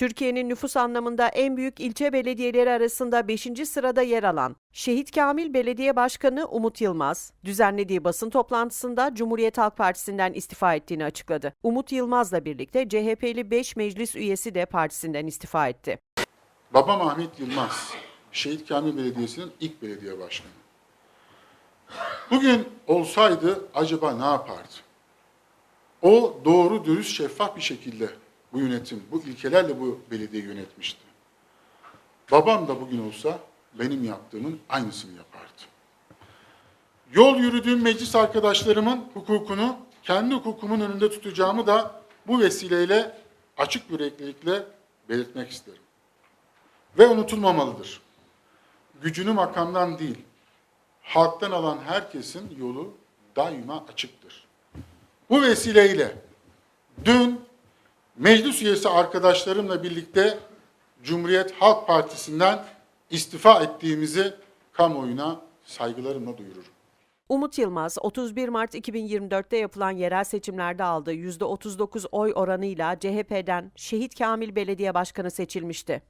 Türkiye'nin nüfus anlamında en büyük ilçe belediyeleri arasında 5. sırada yer alan Şehit Kamil Belediye Başkanı Umut Yılmaz, düzenlediği basın toplantısında Cumhuriyet Halk Partisi'nden istifa ettiğini açıkladı. Umut Yılmaz'la birlikte CHP'li 5 meclis üyesi de partisinden istifa etti. Babam Ahmet Yılmaz, Şehit Kamil Belediyesi'nin ilk belediye başkanı. Bugün olsaydı acaba ne yapardı? O doğru, dürüst, şeffaf bir şekilde bu yönetim, bu ilkelerle bu belediye yönetmişti. Babam da bugün olsa benim yaptığımın aynısını yapardı. Yol yürüdüğüm meclis arkadaşlarımın hukukunu kendi hukukumun önünde tutacağımı da bu vesileyle açık yüreklilikle belirtmek isterim. Ve unutulmamalıdır. Gücünü makamdan değil, halktan alan herkesin yolu daima açıktır. Bu vesileyle dün meclis üyesi arkadaşlarımla birlikte Cumhuriyet Halk Partisi'nden istifa ettiğimizi kamuoyuna saygılarımla duyururum. Umut Yılmaz, 31 Mart 2024'te yapılan yerel seçimlerde aldığı %39 oy oranıyla CHP'den Şehit Kamil Belediye Başkanı seçilmişti.